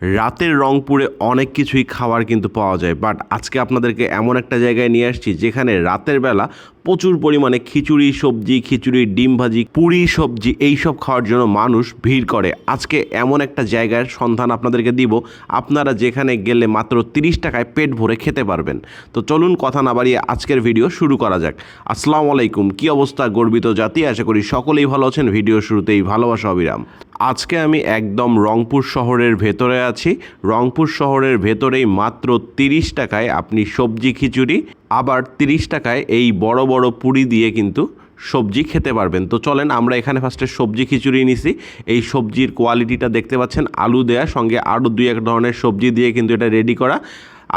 রাতের রংপুরে অনেক কিছুই খাবার কিন্তু পাওয়া যায় বাট আজকে আপনাদেরকে এমন একটা জায়গায় নিয়ে আসছি যেখানে রাতের বেলা প্রচুর পরিমাণে খিচুড়ি, সবজি, খিচুড়ি, ডিম ভাজি, পুরি, সবজি, এইসব খাওয়ার জন্য মানুষ ভিড় করে। আজকে এমন একটা জায়গার সন্ধান আপনাদেরকে দিব। আপনারা যেখানে গেলে মাত্র তিরিশ টাকায় পেট ভরে খেতে পারবেন। তো চলুন কথা না বাড়িয়ে আজকের ভিডিও শুরু করা যাক। আসসালামু আলাইকুম, কি অবস্থা গর্বিত জাতি? আশা করি সকলেই ভালো আছেন। ভিডিও শুরুতেই ভালোবাসা, অবিরাম। আজকে আমি একদম রংপুর শহরের ভেতরে আছি। রংপুর শহরের ভেতরেই মাত্র তিরিশ টাকায় আপনি সবজি, খিচুড়ি আবার তিরিশ টাকায় এই বড় বড় পুরি দিয়ে কিন্তু সবজি খেতে পারবেন। তো চলেন আমরা এখানে ফার্স্টে সবজি খিচুড়ি নিছি। এই সবজির কোয়ালিটিটা দেখতে পাচ্ছেন, আলু দেয়া, সঙ্গে আরও দুই এক ধরনের সবজি দিয়ে কিন্তু এটা রেডি করা।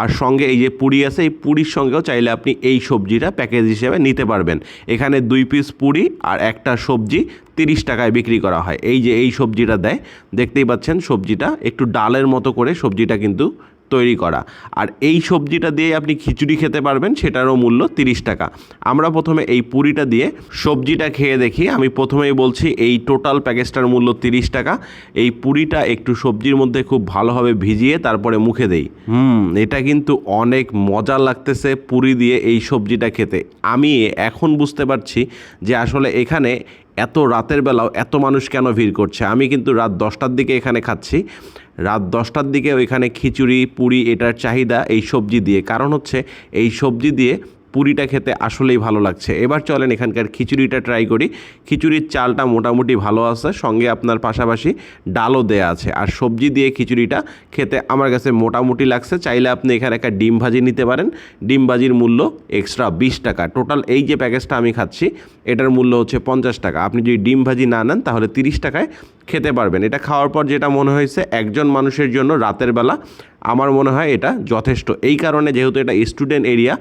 আর সঙ্গে এই যে পুরি আছে, এই পুরির সঙ্গেও চাইলে আপনি এই সবজিটা প্যাকেজ হিসেবে নিতে পারবেন। এখানে দুই পিস পুরি আর একটা সবজি তিরিশ টাকায় বিক্রি করা হয়। এই যে এই সবজিটা দেয়, দেখতেই পাচ্ছেন সবজিটা একটু ডালের মতো করে সবজিটা কিন্তু তৈরি করা। আর এই সবজিটা দিয়ে আপনি খিচুড়ি খেতে পারবেন, সেটারও মূল্য তিরিশ টাকা। আমরা প্রথমে এই পুরিটা দিয়ে সবজিটা খেয়ে দেখি। আমি প্রথমেই বলছি, এই টোটাল প্যাকেজটার মূল্য তিরিশ টাকা। এই পুরিটা একটু সবজির মধ্যে খুব ভালোভাবে ভিজিয়ে তারপরে মুখে দেই। হুম, এটা কিন্তু অনেক মজা লাগতেছে পুরি দিয়ে এই সবজিটা খেতে। আমি এখন বুঝতে পারছি যে আসলে এখানে এত রাতের বেলাও এত মানুষ কেন ভিড় করছে? আমি কিন্তু রাত দশটার দিকে এখানে খাচ্ছি। রাত দশটার দিকে ওইখানে খিচুড়ি, পুরি এটার চাহিদা এই সবজি দিয়ে। কারণ হচ্ছে এই সবজি দিয়ে পুরিটা খেতে আসলেই ভালো লাগছে। এবার চলেন এখানকার খিচুড়িটা ট্রাই করি। খিচুড়ির চালটা মোটামুটি ভালো আছে, সঙ্গে আপনার পাশাপাশি ডালও দেয়া আছে। আর সবজি দিয়ে খিচুড়িটা খেতে আমার কাছে মোটামুটি লাগছে। চাইলে আপনি এখানে একটা ডিম ভাজি নিতে পারেন। ডিম ভাজির মূল্য এক্সট্রা বিশ টাকা। টোটাল এই যে প্যাকেজটা আমি খাচ্ছি, এটার মূল্য হচ্ছে পঞ্চাশ টাকা। আপনি যদি ডিম ভাজি না নেন, তাহলে তিরিশ টাকায় খেতে পারবেন। এটা খাওয়ার পর যেটা মনে হয়েছে, একজন মানুষের জন্য রাতের বেলা আমার মনে হয় এটা যথেষ্ট। এই কারণে যেহেতু এটা স্টুডেন্ট এরিয়া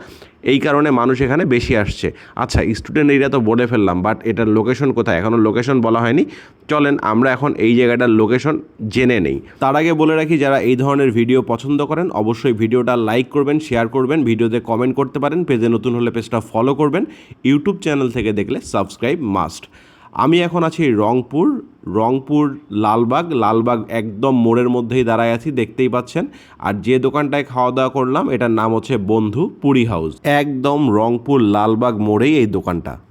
এই কারণে মানুষ এখানে বেশি আসছে। আচ্ছা স্টুডেন্ট এরিয়া তো বলে ফেললাম বাট এটার লোকেশন কোথায়? এখনও লোকেশন বলা হয়নি। চলেন, আমরা এখন এই জায়গাটার লোকেশন জেনে নেই। তার আগে বলে রাখি, যারা এই ধরনের ভিডিও পছন্দ করেন, অবশ্যই ভিডিওটা লাইক করবেন শেয়ার করবেন, ভিডিওতে কমেন্ট করতে পারেন পেজে নতুন হলে পেজটা ফলো করবেন। ইউটিউব চ্যানেল থেকে দেখলে সাবস্ক্রাইব মাস্ট আমি এখন আছি রংপুর রংপুর, লালবাগ লালবাগ একদম মোড়ের মধ্যেই দাঁড়ায় আছি, দেখতেই পাচ্ছেন। আর যে দোকানটায় খাওয়া দাওয়া করলাম, এটার নাম হচ্ছে বন্ধু পুরি হাউস। একদম রংপুর, লালবাগ মোড়েই এই দোকানটা।